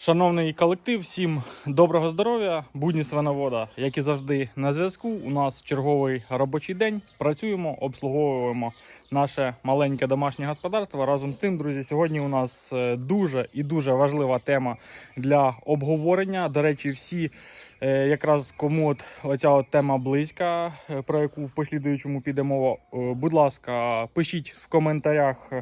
Шановний колектив, всім доброго здоров'я, будні свиновода, як і завжди, на зв'язку. У нас черговий робочий день. Працюємо, обслуговуємо наше маленьке домашнє господарство. Разом з тим, друзі, сьогодні у нас е, дуже і дуже важлива тема для обговорення. До речі, всі е, якраз кому от оця от тема близька, е, про яку в послідуючому піде мова. Будь ласка, пишіть в коментарях.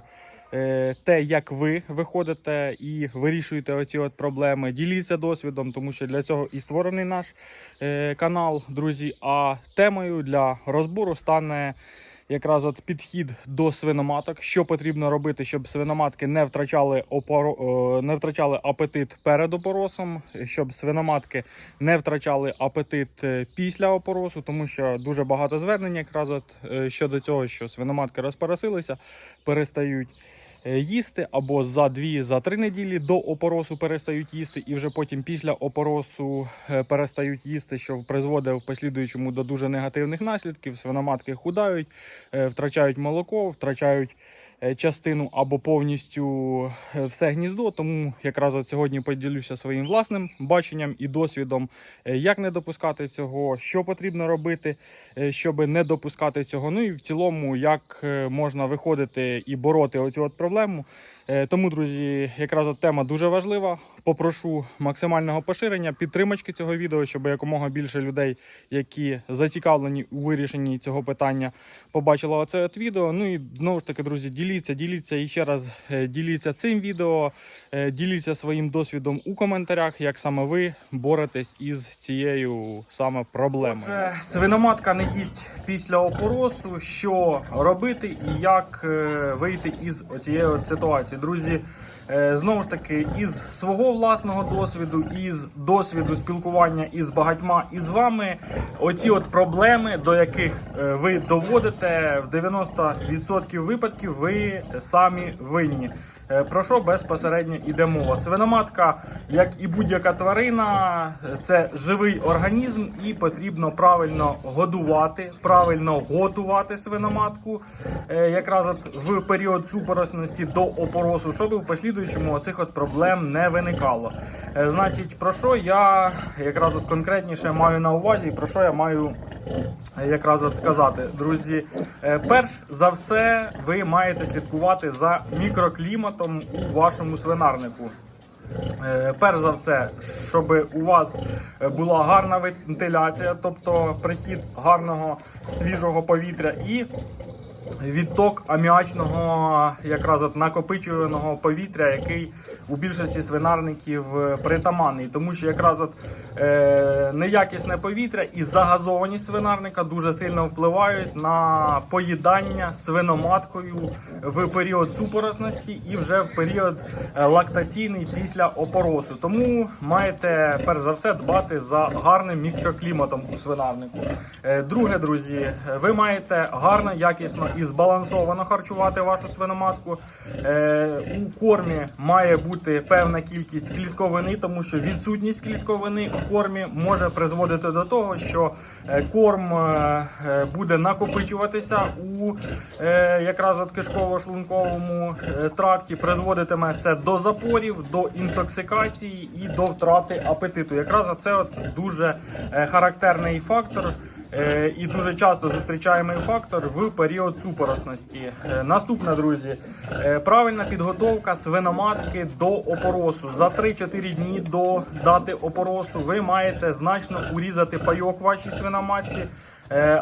Е, Те, як ви виходите і вирішуєте оці от проблеми, діліться досвідом, тому що для цього і створений наш е, канал, друзі. А темою для розбору стане якраз от підхід до свиноматок. Що потрібно робити, щоб свиноматки не втрачали опоро, е, не втрачали апетит перед опоросом, щоб свиноматки не втрачали апетит е, після опоросу, тому що дуже багато звернень якраз от е, щодо цього, що свиноматки розпоросилися, перестають. Е, Їсти або за дві за три неділі до опоросу перестають їсти, і вже потім після опоросу е, перестають їсти, що призводить в послідуючому до дуже негативних наслідків. Свиноматки худають, е, втрачають молоко, втрачають частину або повністю е, все гніздо. Тому якраз от сьогодні поділюся своїм власним баченням і досвідом, е, як не допускати цього, що потрібно робити, е, щоб не допускати цього. Ну і в цілому, як е, можна виходити і бороти оцю от проблему. Е, Тому, друзі, якраз от тема дуже важлива. Попрошу максимального поширення, підтримочки цього відео, щоб якомога більше людей, які зацікавлені у вирішенні цього питання, побачило оце от відео. Ну і знову ж таки, друзі, діліться, діліться і ще раз е, діліться цим відео, е, діліться своїм досвідом у коментарях, як саме ви боретесь із цією саме проблемою. Свиноматка не їсть після опоросу. Що робити і як вийти із цієї от ситуації, друзі. Е, Знову ж таки, із свого власного досвіду, із досвіду спілкування із багатьма із вами, оці от проблеми, до яких е, ви доводите, в 90% випадків ви самі винні. Е, Про що безпосередньо йде мова? Свиноматка, як і будь-яка тварина, це живий організм, і потрібно правильно годувати, правильно готувати свиноматку, е, якраз от в період супоросності до опоросу, щоб в послідуючому оцих от проблем не виникало. Е, Значить, про що я якраз от конкретніше маю на увазі, і про що я маю якраз от сказати, друзі. Перш за все, ви маєте слідкувати за мікрокліматом у вашому свинарнику. Е, Перш за все, щоб у вас е, була гарна вентиляція, тобто прихід гарного свіжого повітря і відток аміачного, якраз от накопичуваного повітря, який у більшості свинарників е, притаманний. Тому що якраз от е, неякісне повітря і загазованість свинарника дуже сильно впливають на поїдання свиноматкою в період супоросності і вже в період е, лактаційний після опоросу. Тому маєте перш за все дбати за гарним мікрокліматом у свинарнику. Е, Друге, друзі, ви маєте гарно, якісно і збалансовано харчувати вашу свиноматку. Е, У кормі має бути певна кількість клітковини, тому що відсутність клітковини у кормі може призводити до того, що е, корм е, е, буде накопичуватися у е, якраз от кишково-шлунковому тракті, призводитиме це до запорів, до інтоксикації і до втрати апетиту. Якраз це от дуже характерний фактор. Е, І дуже часто зустрічаємий фактор в період супоросності. Е, Наступне, друзі, е, правильна підготовка свиноматки до опоросу. За 3-4 дні до дати опоросу ви маєте значно урізати пайок вашій свиноматці.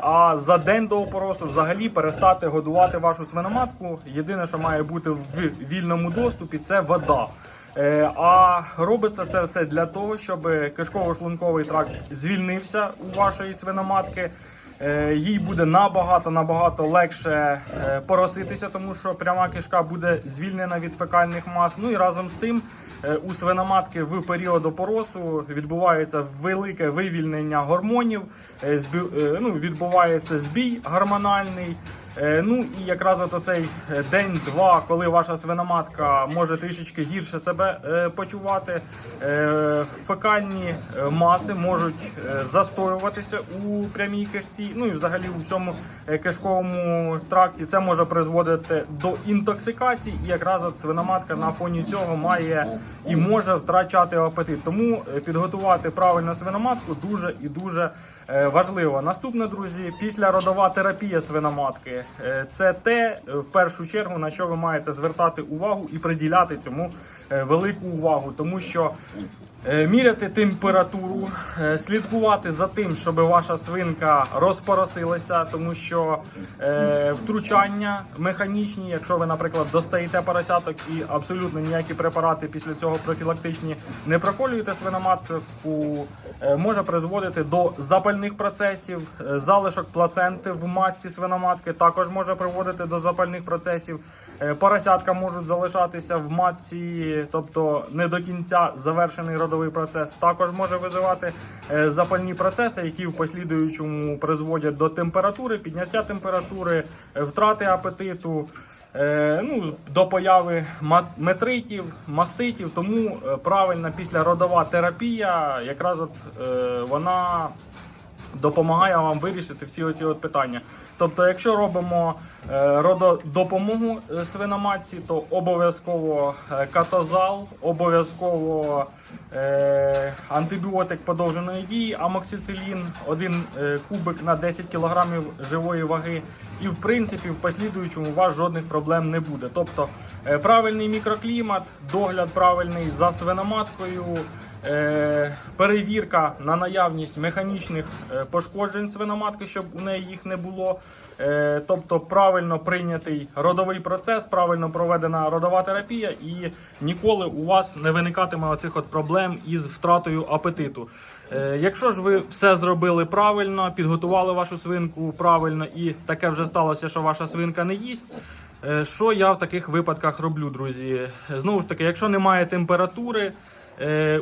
А за день до опоросу взагалі перестати годувати вашу свиноматку. Єдине, що має бути в вільному доступі, це вода. Е, А робиться це все для того, щоб кишково-шлунковий тракт звільнився у вашої свиноматки. Е, Їй буде набагато набагато легше е, пороситися, тому що пряма кишка буде звільнена від фекальних мас. Ну і разом з тим у свиноматки в період опоросу відбувається велике вивільнення гормонів, е, е, ну, відбувається збій гормональний. Е, Ну і якраз от оцей е, день-два, коли ваша свиноматка може трішечки гірше себе е, почувати, е, фекальні е, маси можуть е, застоюватися у прямій кишці, ну і взагалі у всьому е, кишковому тракті. Це може призводити до інтоксикації, і якраз от свиноматка на фоні цього має і може втрачати апетит. Тому е, підготувати правильно свиноматку дуже і дуже е, важливо. Наступне, друзі, післяродова терапія свиноматки. Е, Це те, в першу чергу, на що ви маєте звертати увагу і приділяти цьому велику увагу, тому що Міряти температуру, е, слідкувати за тим, щоб ваша свинка розпоросилася, тому що е, втручання механічні, якщо ви, наприклад, достаєте поросяток і абсолютно ніякі препарати після цього профілактичні не проколюєте свиноматку, е, може призводити до запальних процесів, Е, залишок плаценти в матці свиноматки також може приводити до запальних процесів. Е, Поросятка можуть залишатися в матці, тобто не до кінця завершений родовий процес. Також може визивати е, запальні процеси, які в послідуючому призводять до температури, підняття температури, е, втрати апетиту. е, Ну, до появи метритів, маститів, тому правильна післяродова терапія, якраз от вона допомагає вам вирішити всі оці от питання. Тобто, якщо робимо е, рододопомогу е, свиноматці, то обов'язково е, катозал, обов'язково антибіотик подовженої дії, амоксицилін, один кубик на 10 кг живої ваги. І в принципі, в послідуючому у вас жодних проблем не буде. Тобто правильний мікроклімат, догляд правильний за свиноматкою. Перевірка на наявність механічних пошкоджень свиноматки, щоб у неї їх не було. Е, тобто правильно прийнятий родовий процес, правильно проведена родова терапія, і ніколи у вас не виникатиме оцих от проблем із втратою апетиту. Е, якщо ж ви все зробили правильно, підготували вашу свинку правильно, і таке вже сталося, що ваша свинка не їсть. Е, Що я в таких випадках роблю, друзі? Знову ж таки, якщо немає температури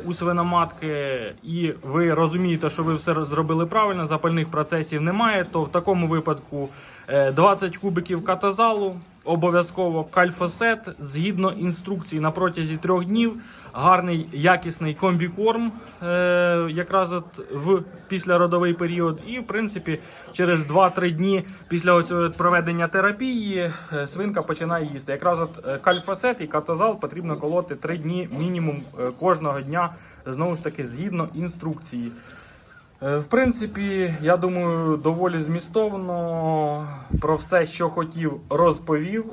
у свиноматки, і ви розумієте, що ви все зробили правильно, запальних процесів немає, то в такому випадку е, 20 кубиків катазалу, обов'язково кальфосет, згідно інструкції на протязі трьох днів, гарний якісний комбікорм, е, якраз от в післяродовий період, і в принципі через 2-3 дні після оцього проведення терапії е, свинка починає їсти. Якраз от е, кальфосет і катазал потрібно колоти 3 дні мінімум е, кожного дня, знову ж таки, згідно інструкції. Е, В принципі, я думаю, доволі змістовно про все, що хотів, розповів.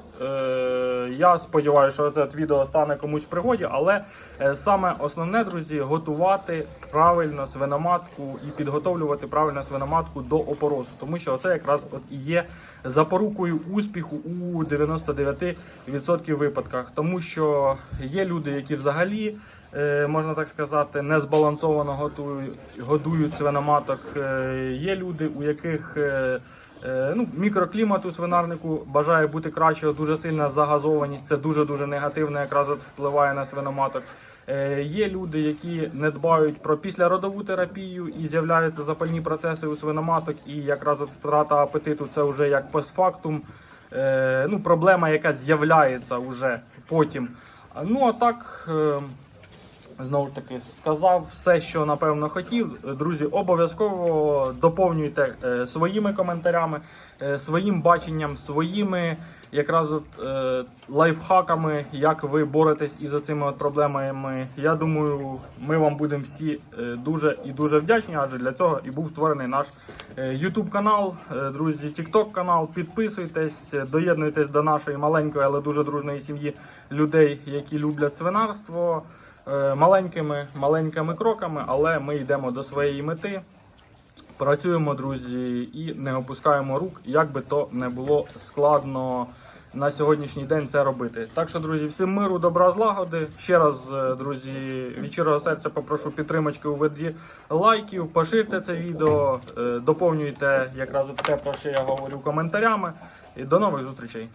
Я сподіваюся, що це відео стане комусь в пригоді, але е, саме основне, друзі, готувати правильно свиноматку і підготовлювати правильно свиноматку до опоросу, тому що це якраз от і є запорукою успіху у 99% випадках, тому що є люди, які взагалі е, можна так сказати, незбалансовано готують, годують свиноматок. Е, Є люди, у яких ну, мікроклімат у свинарнику бажає бути кращого, дуже сильна загазованість. Це дуже дуже негативно, якраз от впливає на свиноматок. Е, Є люди, які не дбають про післяродову терапію і з'являються запальні процеси у свиноматок, і якраз от втрата апетиту це вже як постфактум. Е, ну, проблема, яка з'являється вже потім. Ну а так. е, Знову ж таки, сказав все, що напевно хотів. Друзі, обов'язково доповнюйте е, своїми коментарями, е, своїм баченням, своїми якраз от е, лайфхаками, як ви боретесь із цими от проблемами. Я думаю, ми вам будемо всі дуже і дуже вдячні, адже для цього і був створений наш YouTube канал, друзі, TikTok канал. Підписуйтесь, доєднуйтесь до нашої маленької, але дуже дружної сім'ї людей, які люблять свинарство. Е, маленькими маленькими кроками, але ми йдемо до своєї мети. Працюємо, друзі, і не опускаємо рук, як би то не було складно на сьогоднішній день це робити. Так що, друзі, всім миру, добра, злагоди. Ще раз, е, друзі, від щирого серця попрошу підтримочки у виді лайків, поширте це відео, е, доповнюйте якраз те, про що я говорю коментарями. І до нових зустрічей.